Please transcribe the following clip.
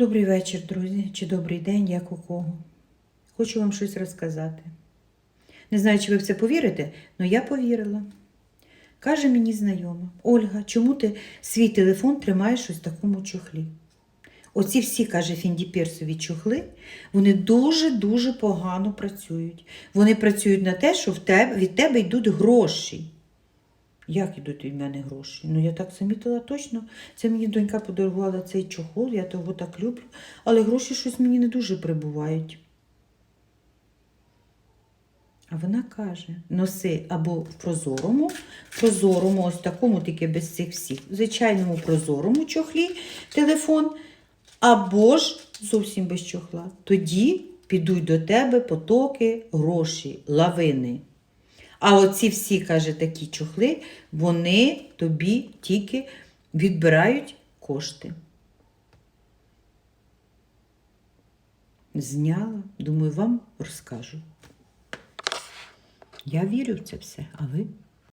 Добрий вечір, друзі, чи добрий день, як у кого. Хочу вам щось розказати. Не знаю, чи ви в це повірите, але я повірила. Каже мені знайома, Ольга, чому ти свій телефон тримаєш ось в такому чохлі? Оці всі, каже фіндіпірсові чохли, вони дуже-дуже погано працюють. Вони працюють на те, що в тебе, від тебе йдуть гроші. Як ідуть від мене гроші? Ну, я так замітила точно. Це мені донька подарувала цей чохол, я того так люблю, але гроші щось мені не дуже прибувають. А вона каже: носи або в прозорому, прозорому, ось такому, тільки без цих всіх, в звичайному прозорому чохлі телефон, або ж зовсім без чохла. Тоді підуть до тебе потоки, гроші, лавини. А оці всі, каже, такі чохли, вони тобі тільки відбирають кошти. Зняла, думаю, вам розкажу. Я вірю в це все, а ви?